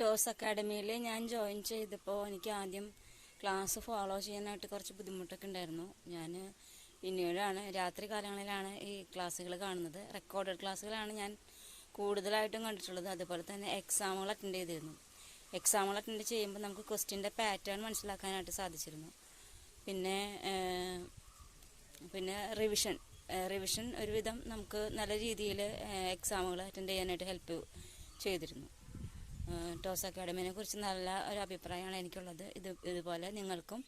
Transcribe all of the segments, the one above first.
Toss അക്കാഡമിയിൽ ഞാൻ join ചെയ്തപ്പോൾ എനിക്ക് ആദ്യം ക്ലാസ് ഫോളോ ചെയ്യാനായിട്ട് കുറച്ച് ബുദ്ധിമുട്ടൊക്കെ ഉണ്ടായിരുന്നു. ഞാൻ പിന്നീടാണ് രാത്രി കാലങ്ങളിലാണ് ഈ ക്ലാസ്സുകൾ കാണുന്നത്. റെക്കോർഡഡ് ക്ലാസ്സുകളാണ് ഞാൻ കൂടുതലായിട്ടും കണ്ടിട്ടുള്ളത്. അതുപോലെ തന്നെ എക്സാമുകൾ അറ്റൻഡ് ചെയ്തിരുന്നു. എക്സാമുകൾ അറ്റൻഡ് ചെയ്യുമ്പോൾ നമുക്ക് ക്വസ്റ്റ്യന്റെ പാറ്റേൺ മനസ്സിലാക്കാനായിട്ട് സാധിച്ചിരുന്നു. പിന്നെ പിന്നെ റിവിഷൻ റിവിഷൻ ഒരുവിധം നമുക്ക് നല്ല രീതിയിൽ എക്സാമുകൾ അറ്റൻഡ് ചെയ്യാനായിട്ട് ഹെൽപ്പ് ചെയ്തിരുന്നു. ടോസ് അക്കാഡമിനെ കുറിച്ച് നല്ല ഒരു അഭിപ്രായമാണ് എനിക്കുള്ളത്. ഇത് ഇതുപോലെ നിങ്ങൾക്കും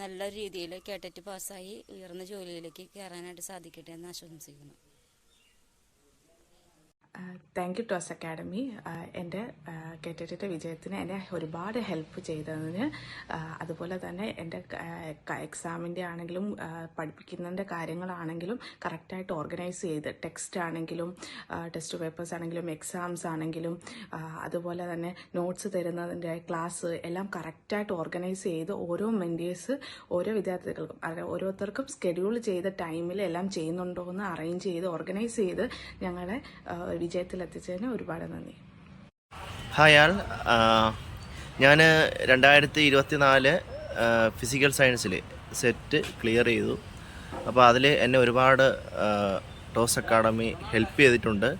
നല്ല രീതിയിൽ കേട്ടിട്ട് പാസ്സായി ഉയർന്ന ജോലിയിലേക്ക് കയറാനായിട്ട് സാധിക്കട്ടെ എന്ന് ആശംസിക്കുന്നു. താങ്ക് യു ടോസ് അക്കാഡമി എന്റെ കേറ്ററ്റിന്റെ വിജയത്തിന് എന്നെ ഒരുപാട് ഹെൽപ്പ് ചെയ്തതിന് അതുപോലെ തന്നെ എന്റെ എക്സാമിന്റെ ആണെങ്കിലും പഠിപ്പിക്കുന്നതിന്റെ കാര്യങ്ങളാണെങ്കിലും കറക്റ്റായിട്ട് ഓർഗനൈസ് ചെയ്ത് ടെക്സ്റ്റ് ആണെങ്കിലും ടെസ്റ്റ് പേപ്പേഴ്സ് ആണെങ്കിലും എക്സാംസ് ആണെങ്കിലും അതുപോലെ തന്നെ നോട്ട്സ് തരുന്നതിന്റെ ക്ലാസ് എല്ലാം കറക്റ്റായിട്ട് ഓർഗനൈസ് ചെയ്ത് ഓരോ മെന്റേഴ്സ് ഓരോ വിദ്യാർത്ഥികൾക്കും ഓരോരുത്തർക്കും സ്കെഡ്യൂൾ ചെയ്ത ടൈമിൽ എല്ലാം ചെയ്യുന്നുണ്ടോ എന്ന് അറേഞ്ച് ചെയ്ത് ഓർഗനൈസ് ചെയ്ത് ഞങ്ങളെ വിജയത്തിലെത്തിച്ചതിന് ഒരുപാട് നന്ദി. Hi all. ഞാൻ രണ്ടായിരത്തി ഇരുപത്തി നാല് ഫിസിക്കൽ സയൻസിൽ സെറ്റ് ക്ലിയർ ചെയ്തു. അപ്പോൾ അതിൽ എന്നെ ഒരുപാട് ടോസ് അക്കാഡമി ഹെൽപ്പ് ചെയ്തിട്ടുണ്ട്.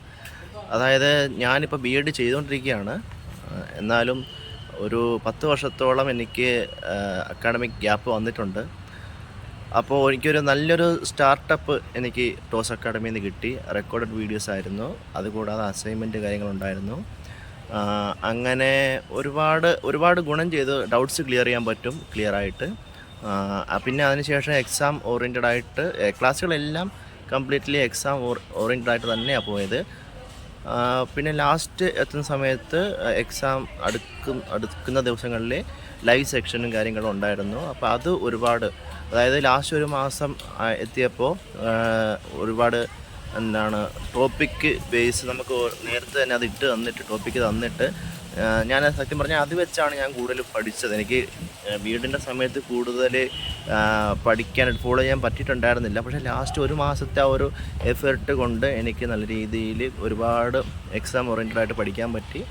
അതായത് ഞാനിപ്പോൾ ബി എഡ് ചെയ്തുകൊണ്ടിരിക്കുകയാണ് എന്നാലും ഒരു പത്ത് വർഷത്തോളം എനിക്ക് അക്കാഡമിക് ഗ്യാപ്പ് വന്നിട്ടുണ്ട്. അപ്പോൾ എനിക്കൊരു നല്ലൊരു സ്റ്റാർട്ടപ്പ് എനിക്ക് ടോസ് അക്കാഡമിയിൽ നിന്ന് കിട്ടി. റെക്കോർഡഡ് വീഡിയോസ് ആയിരുന്നു. അതുകൂടാതെ അസൈൻമെന്റ് കാര്യങ്ങളുണ്ടായിരുന്നു. അങ്ങനെ ഒരുപാട് ഒരുപാട് ഗുണം ചെയ്ത് ഡൗട്ട്സ് ക്ലിയർ ചെയ്യാൻ പറ്റും ക്ലിയർ ആയിട്ട്. പിന്നെ അതിനുശേഷം എക്സാം ഓറിയന്റഡ് ആയിട്ട് ക്ലാസ്സുകളെല്ലാം കംപ്ലീറ്റ്ലി എക്സാം ഓറിയന്റഡ് ആയിട്ട് തന്നെയാണ് പോയത്. പിന്നെ ലാസ്റ്റ് എത്തുന്ന സമയത്ത് എക്സാം അടുക്കും അടുക്കുന്ന ദിവസങ്ങളിൽ ലൈവ് സെക്ഷനും കാര്യങ്ങളും ഉണ്ടായിരുന്നു. അപ്പോൾ അത് ഒരുപാട് അതായത് ലാസ്റ്റ് ഒരു മാസം എത്തിയപ്പോൾ ഒരുപാട് എന്താണ് ടോപ്പിക്ക് ബേസ് നമുക്ക് നേരത്തെ തന്നെ അത് ഇട്ട് തന്നിട്ട് ടോപ്പിക്ക് തന്നിട്ട് ഞാൻ സത്യം പറഞ്ഞാൽ അത് വെച്ചാണ് ഞാൻ കൂടുതൽ പഠിച്ചത്. എനിക്ക് വീടിന്റെ സമയത്ത് കൂടുതൽ പഠിക്കാൻ ഫോളോ ചെയ്യാൻ പറ്റിയിട്ടുണ്ടായിരുന്നില്ല. പക്ഷേ ലാസ്റ്റ് ഒരു മാസത്തെ ആ ഒരു എഫേർട്ട് കൊണ്ട് എനിക്ക് നല്ല രീതിയിൽ ഒരുപാട് എക്സാം ഓറിയന്റഡ് ആയിട്ട് പഠിക്കാൻ പറ്റി.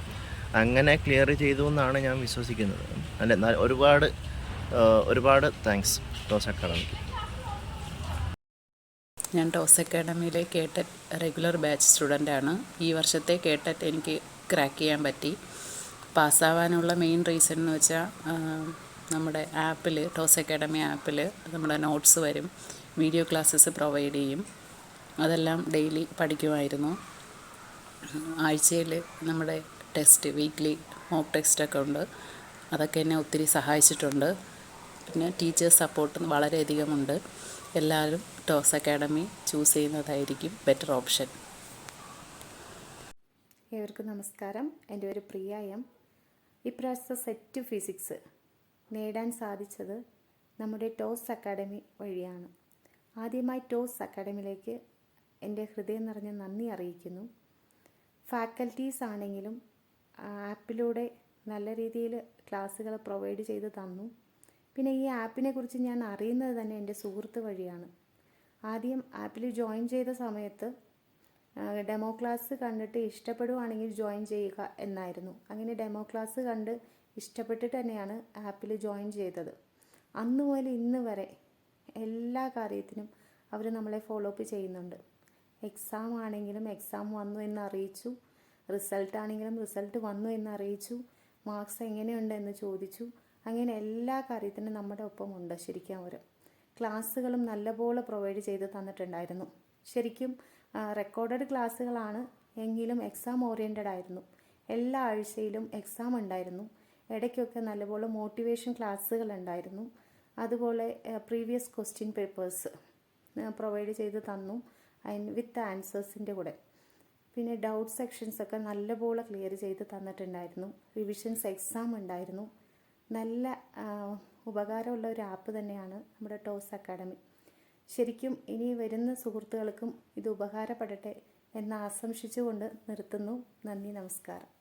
അങ്ങനെ ക്ലിയർ ചെയ്തു എന്നാണ് ഞാൻ വിശ്വസിക്കുന്നത്. അല്ല ഒരുപാട് ഒരുപാട് താങ്ക്സ് ടോസ് അക്കാഡമിക്ക് ഞാൻ ടോസ് അക്കാഡമിയിലെ കേട്ടറ്റ് റെഗുലർ ബാച്ച് സ്റ്റുഡന്റാണ് ഈ വർഷത്തെ കേട്ടറ്റ് എനിക്ക് ക്രാക്ക് ചെയ്യാൻ പറ്റി. പാസ്സാവാനുള്ള മെയിൻ റീസൺ എന്ന് വെച്ചാൽ നമ്മുടെ ആപ്പിൽ ടോസ് അക്കാഡമി ആപ്പിൽ നമ്മുടെ നോട്ട്സ് വരും. വീഡിയോ ക്ലാസ്സസ് പ്രൊവൈഡ് ചെയ്യും. അതെല്ലാം ഡെയിലി പഠിക്കുമായിരുന്നു. ആഴ്ചയിൽ നമ്മുടെ ടെസ്റ്റ് വീക്ക്ലി മോക്ക് ടെസ്റ്റൊക്കെ ഉണ്ട്. അതൊക്കെ എന്നെ ഒത്തിരി സഹായിച്ചിട്ടുണ്ട്. പിന്നെ ടീച്ചേഴ്സ് സപ്പോർട്ട് വളരെയധികമുണ്ട്. എല്ലാവരും ടോസ് അക്കാഡമി ചൂസ് ചെയ്യുന്നതായിരിക്കും ബെറ്റർ ഓപ്ഷൻ. ഏവർക്കും നമസ്കാരം. എന്റെ പേര് പ്രിയ എം. ഇപ്രാവശ്യത്തെ സെറ്റ് ഫിസിക്സ് നേടാൻ സാധിച്ചത് നമ്മുടെ ടോസ് അക്കാഡമി വഴിയാണ്. ആദ്യമായി ടോസ് അക്കാഡമിയിലേക്ക് എന്റെ ഹൃദയം നിറഞ്ഞ നന്ദി അറിയിക്കുന്നു. ഫാക്കൽറ്റീസ് ആണെങ്കിലും ആപ്പിലൂടെ നല്ല രീതിയിൽ ക്ലാസ്സുകൾ പ്രൊവൈഡ് ചെയ്ത് തന്നു. പിന്നെ ഈ ആപ്പിനെ കുറിച്ച് ഞാൻ അറിയുന്നത് തന്നെ എന്റെ സുഹൃത്ത് വഴിയാണ്. ആദ്യം ആപ്പിൽ ജോയിൻ ചെയ്ത സമയത്ത് ഡെമോ ക്ലാസ് കണ്ടിട്ട് ഇഷ്ടപ്പെടുവാണെങ്കിൽ ജോയിൻ ചെയ്യുക എന്നായിരുന്നു. അങ്ങനെ ഡെമോ ക്ലാസ് കണ്ട് ഇഷ്ടപ്പെട്ടിട്ട് തന്നെയാണ് ആപ്പിൽ ജോയിൻ ചെയ്തത്. അന്ന് മുതൽ ഇന്ന് വരെ എല്ലാ കാര്യത്തിനും അവർ നമ്മളെ ഫോളോ അപ്പ് ചെയ്യുന്നുണ്ട്. എക്സാം ആണെങ്കിലും എക്സാം വന്നു എന്ന് അറിയിച്ചു. റിസൾട്ട് ആണെങ്കിലും റിസൾട്ട് വന്നു എന്ന് അറിയിച്ചു. മാർക്സ് എങ്ങനെയുണ്ട് എന്ന് ചോദിച്ചു. അങ്ങനെ എല്ലാ കാര്യത്തിനും നമ്മുടെ ഒപ്പമുണ്ട് ശരിക്കും അവർ ക്ലാസ്സുകളും നല്ലപോലെ പ്രൊവൈഡ് ചെയ്ത് തന്നിട്ടുണ്ടായിരുന്നു. ശരിക്കും റെക്കോർഡഡ് ക്ലാസ്സുകളാണ് എങ്കിലും എക്സാം ഓറിയന്റഡ് ആയിരുന്നു. എല്ലാ ആഴ്ചയിലും എക്സാം ഉണ്ടായിരുന്നു. ഇടയ്ക്കൊക്കെ നല്ലപോലെ മോട്ടിവേഷൻ ക്ലാസ്സുകൾ ഉണ്ടായിരുന്നു. അതുപോലെ പ്രീവിയസ് ക്വസ്റ്റ്യൻ പേപ്പേഴ്സ് പ്രൊവൈഡ് ചെയ്ത് തന്നു. അതിന് വിത്ത് ആൻസേഴ്സിന്റെ കൂടെ. പിന്നെ ഡൗട്ട് സെക്ഷൻസൊക്കെ നല്ലപോലെ ക്ലിയർ ചെയ്ത് തന്നിട്ടുണ്ടായിരുന്നു. റിവിഷൻസ് എക്സാം ഉണ്ടായിരുന്നു. നല്ല ഉപകാരമുള്ള ഒരു ആപ്പ് തന്നെയാണ് നമ്മുടെ ടോസ് അക്കാഡമി. ശരിക്കും ഇനി വരുന്ന സുഹൃത്തുക്കൾക്കും ഇത് ഉപകാരപ്പെടട്ടെ എന്ന് ആശംസിച്ചുകൊണ്ട് നിർത്തുന്നു. നന്ദി നമസ്കാരം.